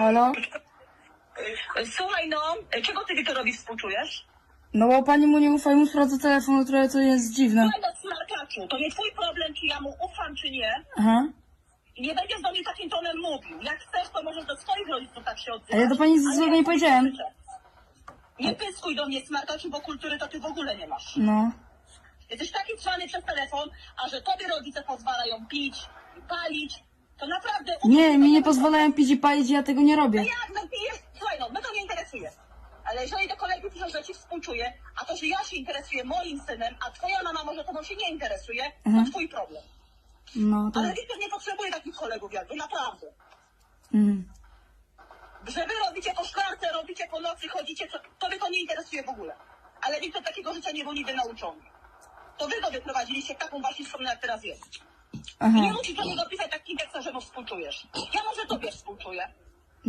Halo? Słuchaj no, czego ty Wiktorowi współczujesz? No bo pani mu nie ufa i mu sprawdza telefon, które to jest dziwne. Słuchaj no, smarkaczu, to nie twój problem, czy ja mu ufam, czy nie. Aha. I nie będziesz do mnie takim tonem mówił. Jak chcesz, to możesz do swoich rodziców tak się odzywać. A ja do pani nic złego nie powiedziałem. Nie pyskuj do mnie, smarkaczu, bo kultury to ty w ogóle nie masz. No. Jesteś taki cwany przez telefon, a że tobie rodzice pozwalają pić i palić, to naprawdę... Nie, mi nie pozwalają pić i palić, ja tego nie robię. No jak, no pijesz? Słuchaj, no, mnie to nie interesuje. Ale jeżeli do kolegi piszesz, że ci współczuję, a to, że ja się interesuję moim synem, a twoja mama może tobą się nie interesuje, Mhm. to twój problem. No. Ale Wiktor nie potrzebuje takich kolegów jak wy, naprawdę. Mm. Że wy robicie po szklarce, robicie po nocy, chodzicie, to, to wy to nie interesuje w ogóle. Ale Wiktor takiego życia nie był nigdy nauczony. To wy go wyprowadziliście taką wasiczką, jak teraz jest. I Aha. nie musisz do niego pisać mu współczujesz. Ja może tobie współczuję.